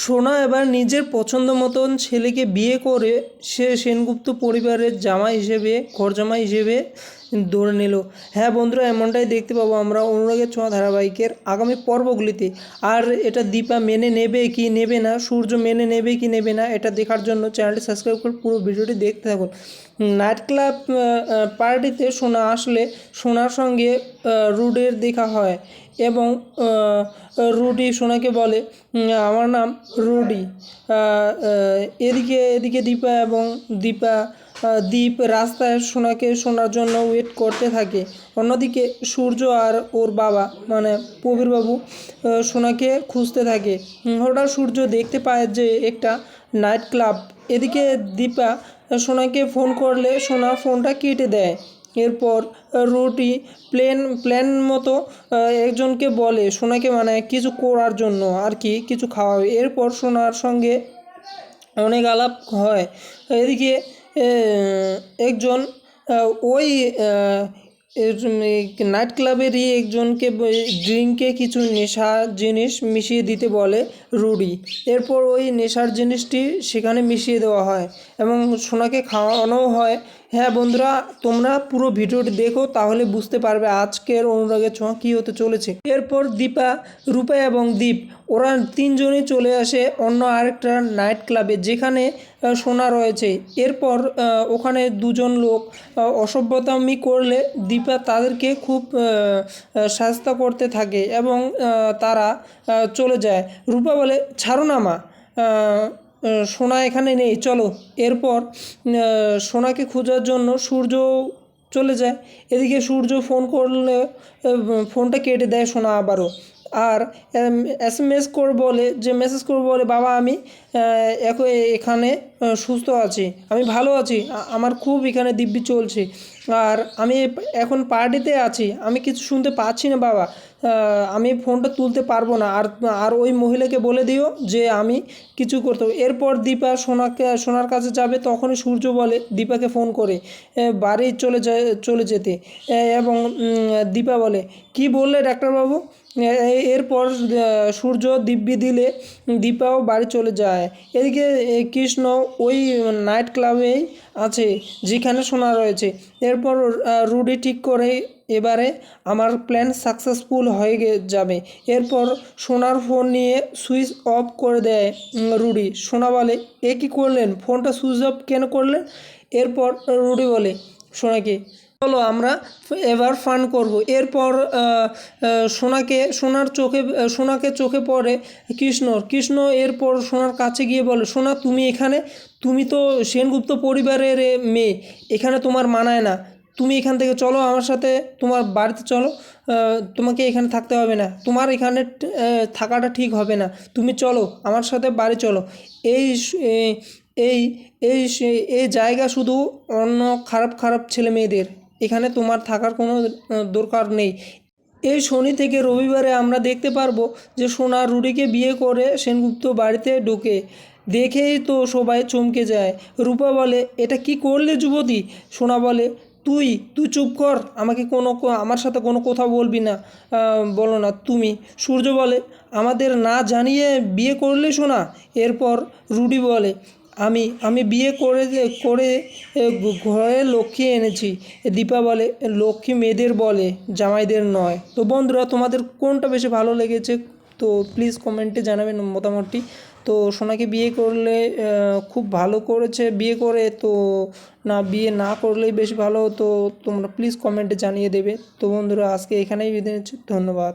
সোনা এবার নিজের পছন্দ মতন ছেলেকে বিয়ে করে সে সেনগুপ্ত পরিবারের জামাই হিসেবে ঘর জামাই হিসেবে ধরে নিল। হ্যাঁ বন্ধুরা, এমনটাই দেখতে পাবো আমরা অনুরাগের ছোঁয়া ধারাবাহিকের আগামী পর্বগুলিতে। আর এটা দীপা মেনে নেবে কি নেবে না, সূর্য মেনে নেবে কি নেবে না, এটা দেখার জন্য চ্যানেলটি সাবস্ক্রাইব করে পুরো ভিডিওটি দেখতে থাকুন। নাইট ক্লাব পার্টিতে সোনা আসলে সোনার সঙ্গে রুডের দেখা হয় এবং রুডি সোনাকে বলে আমার নাম রুডি। এদিকে এদিকে দীপা এবং দীপা দীপ রাস্তায় সোনাকে শোনার জন্য ওয়েট করতে থাকে। অন্যদিকে সূর্য আর ওর বাবা মানে প্রবীরবাবু সোনাকে খুঁজতে থাকে। হঠাৎ সূর্য দেখতে পায় যে একটা নাইট ক্লাব এদিকে দীপা সোনাকে ফোন করলে সোনা ফোনটা কেটে দেয়। এরপর রুটি প্লেন প্ল্যান মতো একজনকে বলে সোনাকে মানে কিছু করার জন্য আর কি, কিছু খাওয়াবে। এরপর সোনার সঙ্গে অনেক আলাপ হয়। এদিকে একজন ওই নাইট ক্লাবেরই একজনকে ড্রিঙ্কে কিছু নেশা জিনিস মিশিয়ে দিতে বলে রুডি। এরপর ওই নেশার জিনিসটি সেখানে মিশিয়ে দেওয়া হয় এবং সোনাকে খাওয়ানোও হয়। হ্যাঁ বন্ধুরা, তোমরা পুরো ভিডিওটি দেখো, তাহলে বুঝতে পারবে আজকের অনুরাগের ছোঁয়া কী হতে চলেছে। এরপর দীপা, রূপা এবং দীপ, ওরা তিনজনই চলে আসে অন্য আরেকটা নাইট ক্লাবে যেখানে সোনা রয়েছে। এরপর ওখানে দুজন লোক অসভ্যতামি করলে দীপা তাদেরকে খুব শাস্তা করতে থাকে এবং তারা চলে যায়। রূপা বলে, ছাড়ো না মা। সোনা এখানে নেই, চলো। এরপর সোনাকে খোঁজার জন্য সূর্য চলে যায়। এদিকে সূর্য ফোন করলে ফোনটা কেটে দেয় সোনা আবারও। আর এস এম এস করে বলে যে মেসেজ করে বলে, বাবা, আমি এখন এখানে সুস্থ আছি। আমি ভালো আছি। আমার খুব এখানে দিব্যি চলছে। আর আমি এখন পার্টিতে আছি। আমি কিছু শুনতে পাচ্ছি না, বাবা। আমি ফোনটা তুলতে পারব না। আর আর ওই মহিলাকে বলে দিও যে আমি কিছু করতে। এরপর দীপা সোনাকে, সোনার কাছে যাবে, তখনই সূর্য বলে, দীপাকে ফোন করে বাড়ি চলে চলে যেতে। এবং দীপা বলে, কি বললে ডাক্তারবাবু? এরপর সূর্য দিব্যি দিলে দীপাও বাড়ি চলে যায়। এদিকে কৃষ্ণ ওই নাইট ক্লাবেই আছে, যেখানে সোনা রয়েছে। এরপর রুডি ঠিক করে এবারে আমার প্ল্যান সাকসেসফুল হয়ে যাবে। এরপর, সোনার ফোন নিয়ে সুইচ অফ করে দেয় রুডি। সোনা বলে, এ কী করলেন? ফোনটা সুইচ অফ কেন করলেন? এরপর, রুডি বলে, সোনাকে চলো আমরা এবার ফান করব। এরপর সোনাকে, সোনার চোখে সোনাকে চোখে পড়ে কৃষ্ণর কৃষ্ণ এরপর সোনার কাছে গিয়ে বলে, সোনা, তুমি এখানে? তুমি তো সেনগুপ্ত পরিবারের মেয়ে, এখানে তোমার মানায় না। তুমি এখান থেকে চলো আমার সাথে, তোমার বাড়িতে চলো। তোমাকে এখানে থাকতে হবে না। তোমার এখানে থাকাটা ঠিক হবে না। তুমি চলো, আমার সাথে বাড়ি চলো। এই এই এই এই জায়গা শুধু অন্য খারাপ খারাপ ছেলে মেয়েদের এখানে তোমার থাকার কোনো দরকার নেই। এই শনি থেকে রবিবারে আমরা দেখতে পারব যে সোনা রুডিকে বিয়ে করে সেনগুপ্ত বাড়িতে ঢোকে। দেখেই তো সবাই চমকে যায়। রূপা বলে, এটা কি করলে যুবতী? সোনা বলে, তুই তুই চুপ কর, আমাকে কোনো আমার সাথে কোনো কথা বলবি না বলো না তুমি। সূর্য বলে, আমাদের না জানিয়ে বিয়ে করলে সোনা? এরপর রুডি বলে আমি আমি বিয়ে করে করে ঘরে লক্ষ্মী এনেছি। দীপা বলে, লক্ষ্মী মেয়েদের বলে, জামাইদের নয়। তো বন্ধুরা, তোমাদের কোনটা বেশি ভালো লেগেছে? তো প্লিজ কমেন্টে জানাবেন মতামতটি। তো সোনাকে বিয়ে করলে খুব ভালো করেছে বিয়ে করে। তো না, বিয়ে না করলেই বেশ ভালো তো তোমরা প্লিজ কমেন্টে জানিয়ে দেবে। তো বন্ধুরা, আজকে এখানেই বিদায় নিচ্ছি। ধন্যবাদ।